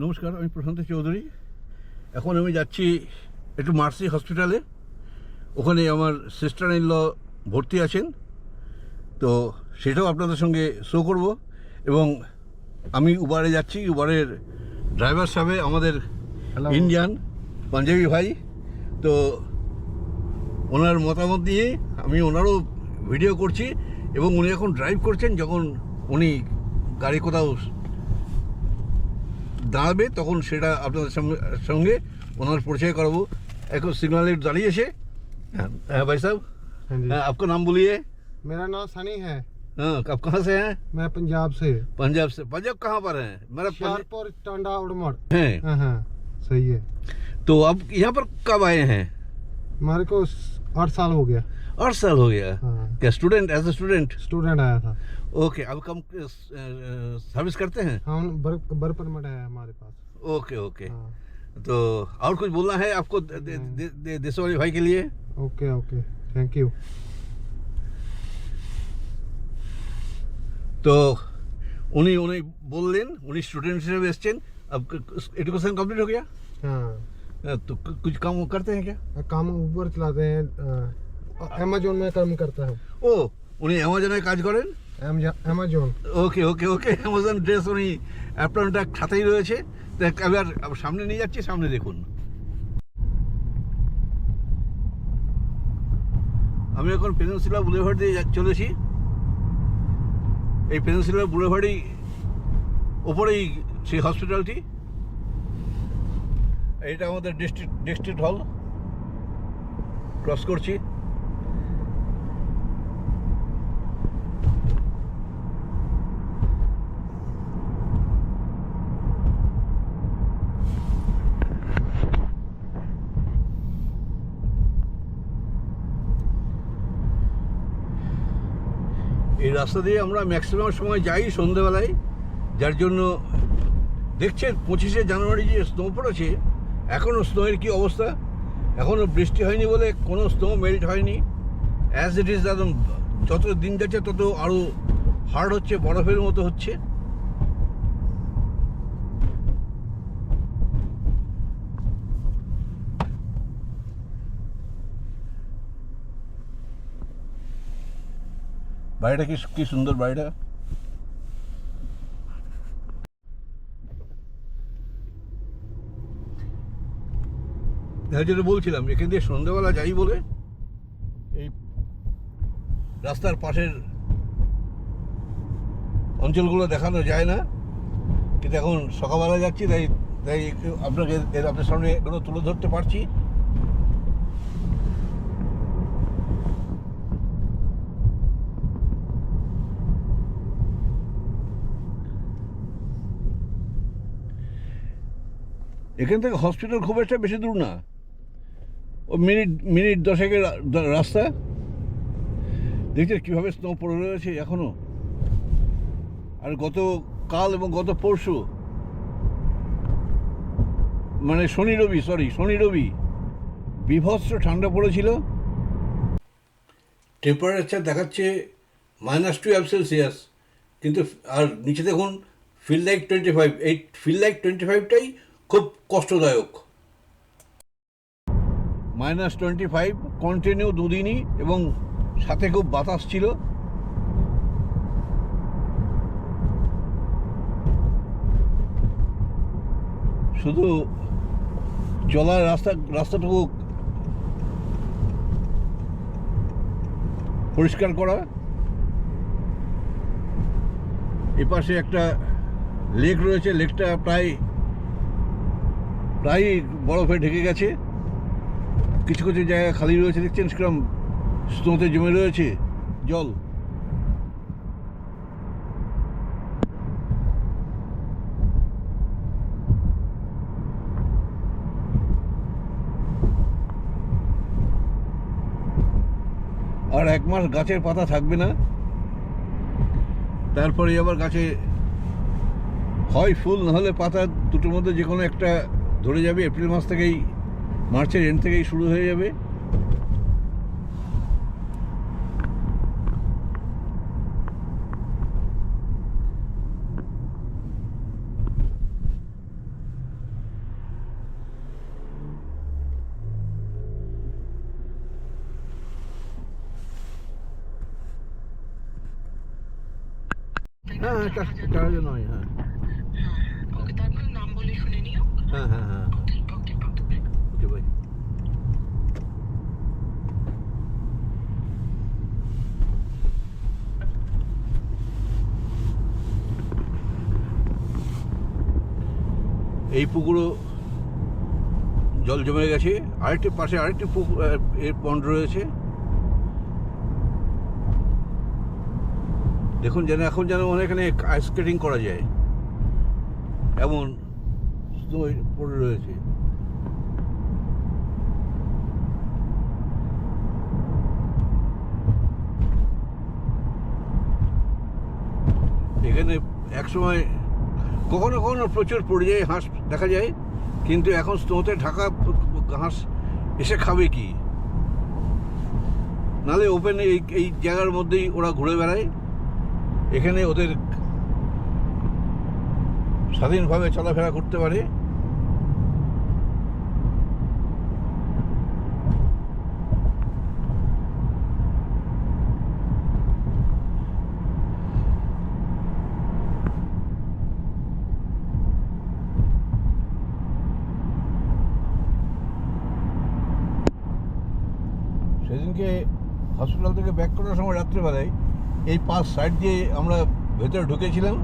নমস্কার আমি প্রশান্ত চৌধুরী। এখন আমি যাচ্ছি একটু মার্সি হসপিটালে। ওখানে আমার সিস্টার ইন ল ভর্তি আছেন। তো সেটাও আপনাদের সঙ্গে শো করব এবং আমি উবারে যাচ্ছি। উবারের ড্রাইভার সাহেব আমাদের ইন্ডিয়ান পাঞ্জাবি ভাই। তো ওনার মতামত দিয়ে আমি ওনারও ভিডিও করছি এবং উনি এখন ড্রাইভ করছেন যখন উনি গাড়ি কোথাও দাঁড়াবে তখন সেটা আপনাদের সঙ্গে সঙ্গে ওনার পরিচয় করাবো এখন সিগনালে দাঁড়িয়েছে হ্যাঁ হ্যাঁ ভাই সাহেব हाँ जी হ্যাঁ आपका नाम बोलिए मेरा नाम सनी है हाँ आप कहाँ से हैं मैं पंजाब से पंजाब से पंजाब कहाँ पर हैं मेरा पंजाब शाहपुर टांडा उड़मड़ है हाँ हाँ सही है तो अब यहाँ पर कब आए हैं हमारे को आठ साल हो गया। आठ साल हो गया? हाँ। क्या student as a student student आया था। ओके अब कम सर्विस करते हैं? हाँ बर परमिट है हमारे पास। ओके ओके हाँ। तो और कुछ बोलना है आपको देश वाले भाई के लिए? ओके ओके थैंक यू तो उन्हीं তো উনি উনি বললেন উনি স্টুডেন্ট হিসেবে अब এডুকেশন कंप्लीट हो गया? हाँ। तो कुछ काम करते हैं क्या काम ऊबर चलाते हैं अमेजोन में काम करता हूँ ও উনি অ্যামাজনে কাজ করেন Amazon okay okay okay Amazon dress উনি অ্যাপ্লনটা সাথেই রয়েছে তো এবার সামনে নিয়ে যাচ্ছি সামনে দেখুন আমি এখন পেনিনসুলা বুলেভার্ড দিয়ে যা- চলেছি এই পেনিনসুলা বুলেভার্ডেই ওপরেই সেই হসপিটালটি এটা আমাদের ডিস্ট্রিক্ট ডিস্ট্রিক্ট হল ক্রস করছি। এই রাস্তা দিয়ে আমরা ম্যাক্সিমাম সময় যাই সন্ধেবেলায়। যার জন্য দেখছেন পঁচিশে জানুয়ারি যে স্নো পড়েছে এখনও স্নোয়ের কি অবস্থা? এখনও বৃষ্টি হয়নি বলে কোনো স্নো মেল্ট হয়নি? অ্যাজ ইট ইজ একদম যত দিন যাচ্ছে, তত আরও হার্ড হচ্ছে, বরফের মতো হচ্ছে। বাড়িটা কি কি সুন্দর বাড়িটা? যার জন্য বলছিলাম, এখান দিয়ে সন্ধ্যাবেলা যাই বলে এই রাস্তার পাশের অঞ্চলগুলো দেখানো যায় না। কিন্তু এখন সকালবেলা যাচ্ছি, তাই তাই আপনাকে আপনার সামনে এগুলো তুলে ধরতে পারছি। এখান থেকে হসপিটাল খুব একটা বেশি দূর না। ও মিনিট মিনিট দশেকের রাস্তা দেখছেন কীভাবে স্নো পড়ে রয়েছে এখনও আর গত কাল এবং গত পরশু মানে শনি রবি সরি শনি রবি, বিভৎস ঠান্ডা পড়েছিল। টেম্পারেচার দেখাচ্ছে মাইনাস টুয়েলভ সেলসিয়াস কিন্তু আর নিচে দেখুন ফিল লাইক টোয়েন্টি ফাইভ এই ফিল লাইক টোয়েন্টি ফাইভটাই খুব কষ্টদায়ক। মাইনাস টোয়েন্টি ফাইভ কন্টিনিউ দুদিনই এবং সাথে খুব বাতাস ছিল। শুধু চলার রাস্তা, রাস্তাটুকু পরিষ্কার করা। এপাশে একটা লেক রয়েছে লেকটা প্রায় প্রায় বরফে ঢেকে গেছে। কিছু কিছু জায়গা খালি রয়েছে, দেখছেন? সেরকম স্নোতে জমে রয়েছে জল। আর এক মাস গাছের পাতা থাকবে না। তারপরে আবার গাছে হয় ফুল, নাহলে পাতা দুটোর মধ্যে যে কোনো একটা ধরে যাবে। এপ্রিল মাস থেকেই মার্চের এন্ড থেকেই শুরু হয়ে যাবে। হ্যাঁ হ্যাঁ হাজার নয় হ্যাঁ।, হ্যাঁ নাম বলে শুনে নিও। হ্যাঁ হ্যাঁ হ্যাঁ। ভাই এই পুকুরও জল জমে গেছে। আরেকটি পাশে আরেকটি পুকুর এর পন্ড রয়েছে। দেখুন যেন এখন যেন মনে এখানে আইস স্কেটিং করা যায়। এমন পড়ে রয়েছে এখানে একসময় কখনো কখনো প্রচুর পড়ে যায়, হাঁস দেখা যায়, কিন্তু এখন স্তোতে ঢাকা হাঁস এসে খাবে কি? নালে ওপেন এই এই জায়গার মধ্যেই ওরা ঘুরে বেড়ায়। এখানে ওদের স্বাধীনভাবে চলাফেরা করতে পারে। সেদিনকে হসপিটাল থেকে ব্যাক করার সময় রাত্রেবেলায় এই পাঁচ সাইড দিয়ে আমরা ভেতরে ঢুকেছিলাম।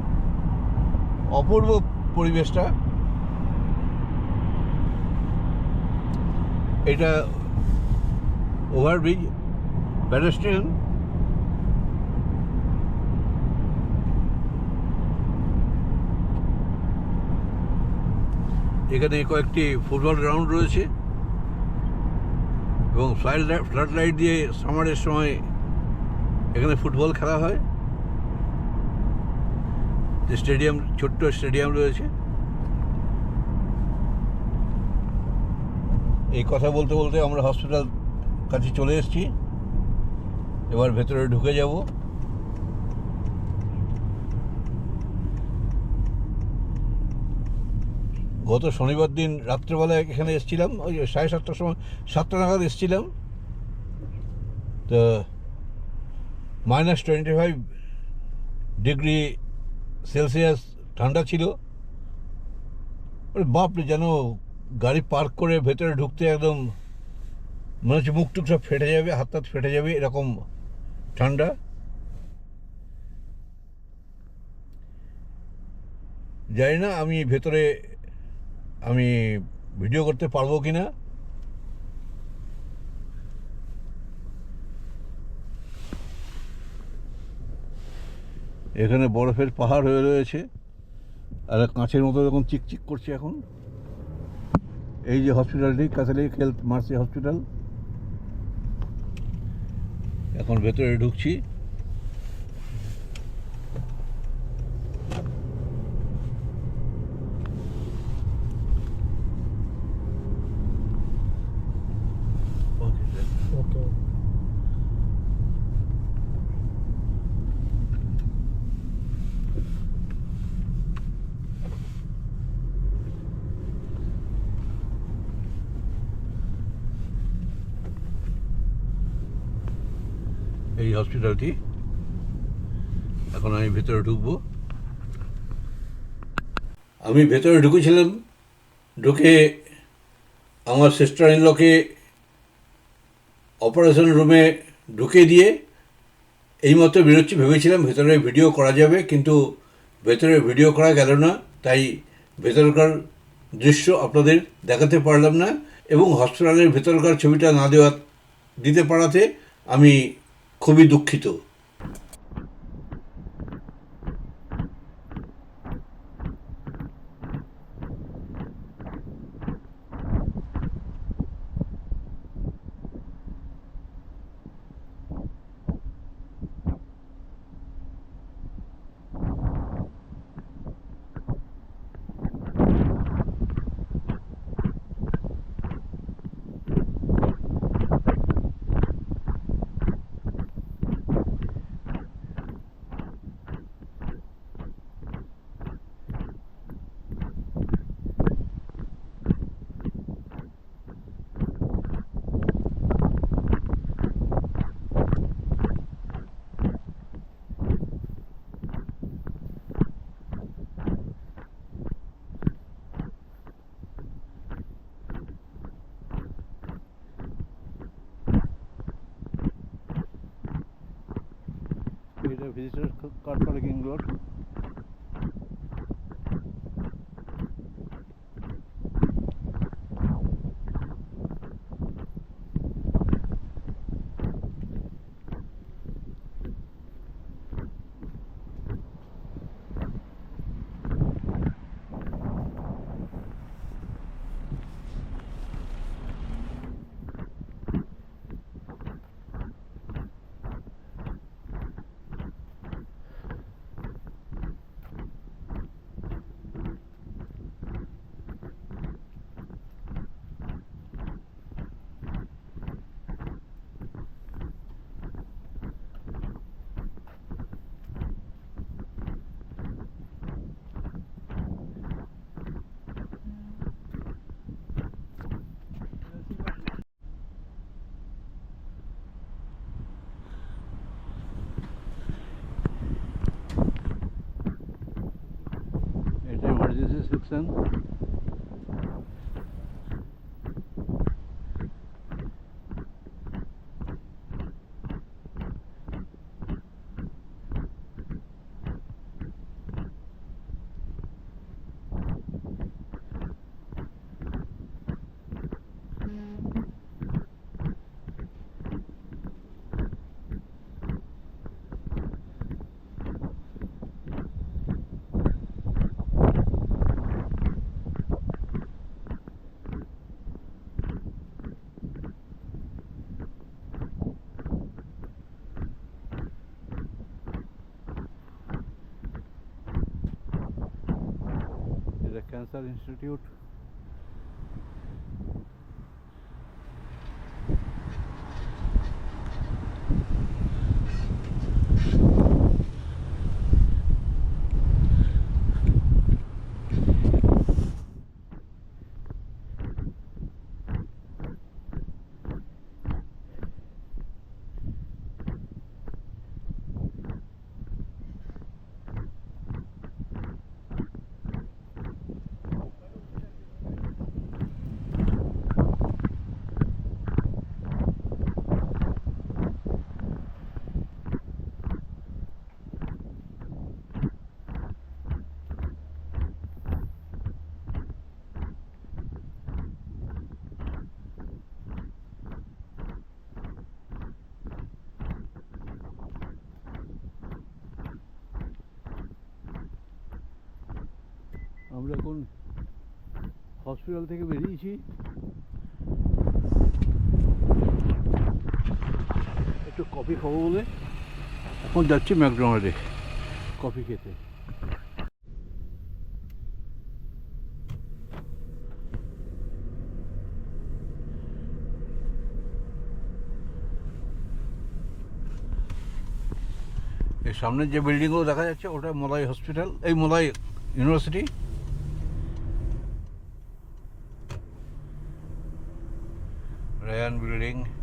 অপূর্ব পরিবেশটা। এটা ওভারব্রিজ প্যাডেস্ট্রিয়ান এখানে কয়েকটি ফুটবল গ্রাউন্ড রয়েছে। এবং ফ্লাড লাইট দিয়ে সামারের সময় এখানে ফুটবল খেলা হয়। যে স্টেডিয়াম, ছোট্ট স্টেডিয়াম রয়েছে। এই কথা বলতে বলতে আমরা হসপিটাল কাছে চলে এসেছি। এবার ভেতরে ঢুকে যাব। গত শনিবার দিন রাত্রেবেলায় এখানে এসেছিলাম, ওই সাড়ে সাতটার সময়, সাতটা নাগাদ এসেছিলাম। তো minus twenty five degree Celsius ঠান্ডা ছিল। বাপরে, যেন গাড়ি পার্ক করে ভেতরে ঢুকতে একদম মনে হচ্ছে মুখ সব ফেটে যাবে, হাত হাত ফেটে যাবে, এরকম ঠান্ডা। জানি না, আমি ভেতরে আমি ভিডিও করতে পারব কি না এখানে বরফের পাহাড় হয়ে রয়েছে। আর কাঁচের মতো এরকম চিকচিক করছে এখন। এই যে হসপিটালটি ক্যাথলিক হেলথ মার্সি হসপিটাল এখন ভেতরে ঢুকছি ওকে এই হসপিটালটি এখন আমি ভেতরে ঢুকবো। আমি ভেতরে ঢুকেছিলাম, ঢুকে আমার সিস্টার ইনলকে অপারেশন রুমে ঢুকে দিয়ে এইমাত্র বেরোচ্ছি। ভেবেছিলাম ভেতরে ভিডিও করা যাবে, কিন্তু ভেতরে ভিডিও করা গেল না। তাই ভেতরকার দৃশ্য আপনাদের দেখাতে পারলাম না এবং হসপিটালের ভেতরকার ছবিটা না দেওয়া, দিতে পারাতে আমি খুবই দুঃখিত। ভিজিটার কার পার্কিংগুলোর এটা ইমার্জেন্সি সেকশন এটা ক্যান্সার ইনস্টিটিউট হসপিটাল থেকে বেরিয়েছি। একটু কফি খাব বলে। এখন যাচ্ছি ম্যাকডোনাল্ডে। কফি খেতে। এর সামনের যে বিল্ডিংগুলো দেখা যাচ্ছে ওটা মোলাই হসপিটাল এই Molloy University and building.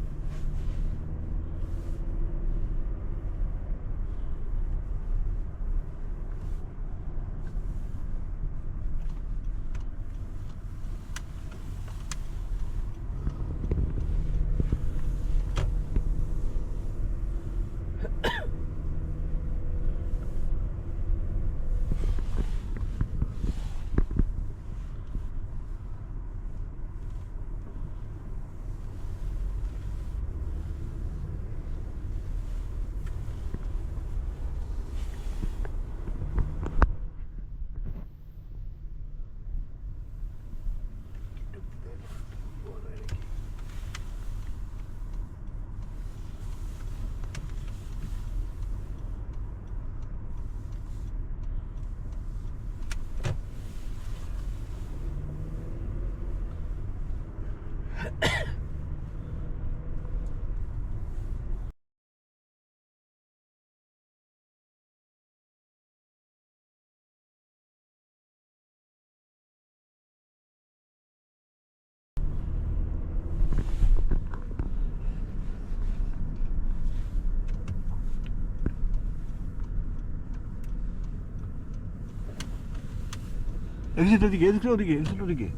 exit 어디게? exit 어디게? exit 어디게?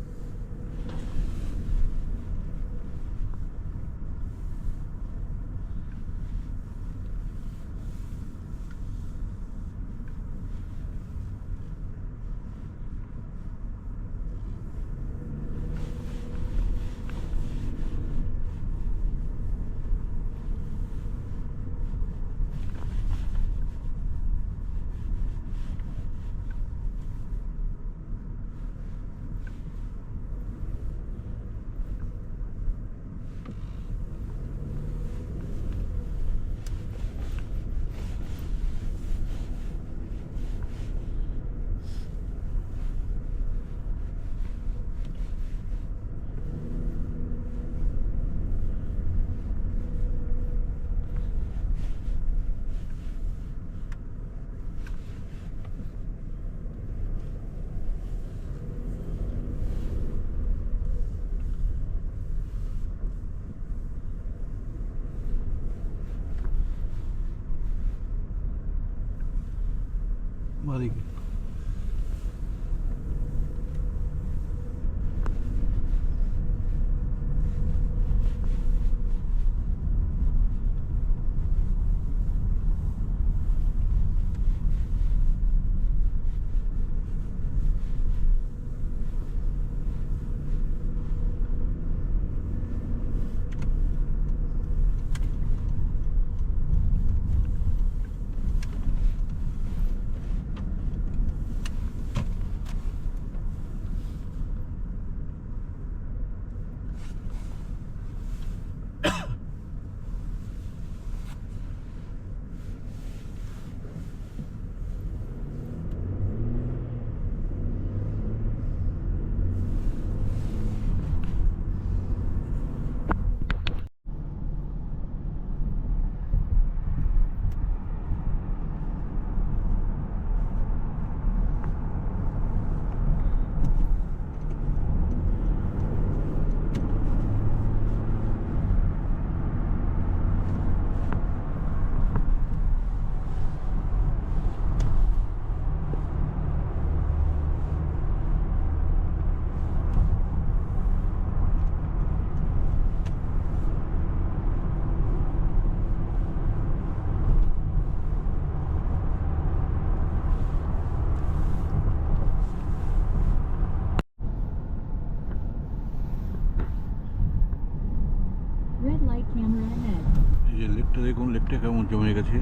লেকটা কেমন জমে গেছে?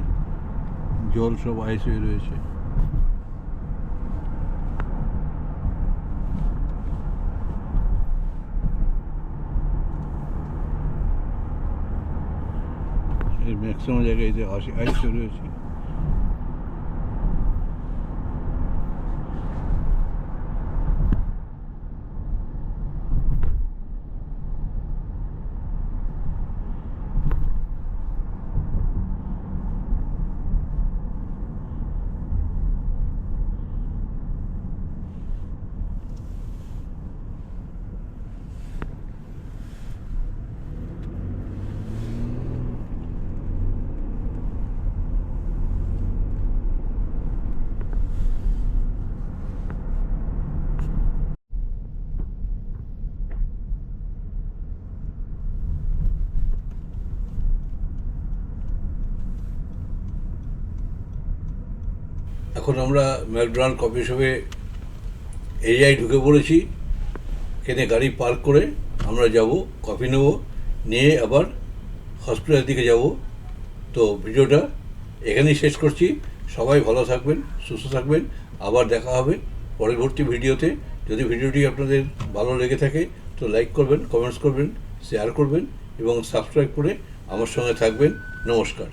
জল সব আইস হয়ে রয়েছে। ম্যাক্সিমাম জায়গায় যে আইস রয়েছে। এখন আমরা ম্যাকডোনাল্ড কফি শপে এরিয়ায় ঢুকে পড়েছি, এখানে গাড়ি পার্ক করে আমরা যাব, কফি নেব, নিয়ে আবার হসপিটালের দিকে যাব। তো ভিডিওটা এখানেই শেষ করছি। সবাই ভালো থাকবেন, সুস্থ থাকবেন। আবার দেখা হবে পরবর্তী ভিডিওতে। যদি ভিডিওটি আপনাদের ভালো লেগে থাকে, তো লাইক করবেন, কমেন্টস করবেন, শেয়ার করবেন এবং সাবস্ক্রাইব করে আমার সঙ্গে থাকবেন। নমস্কার।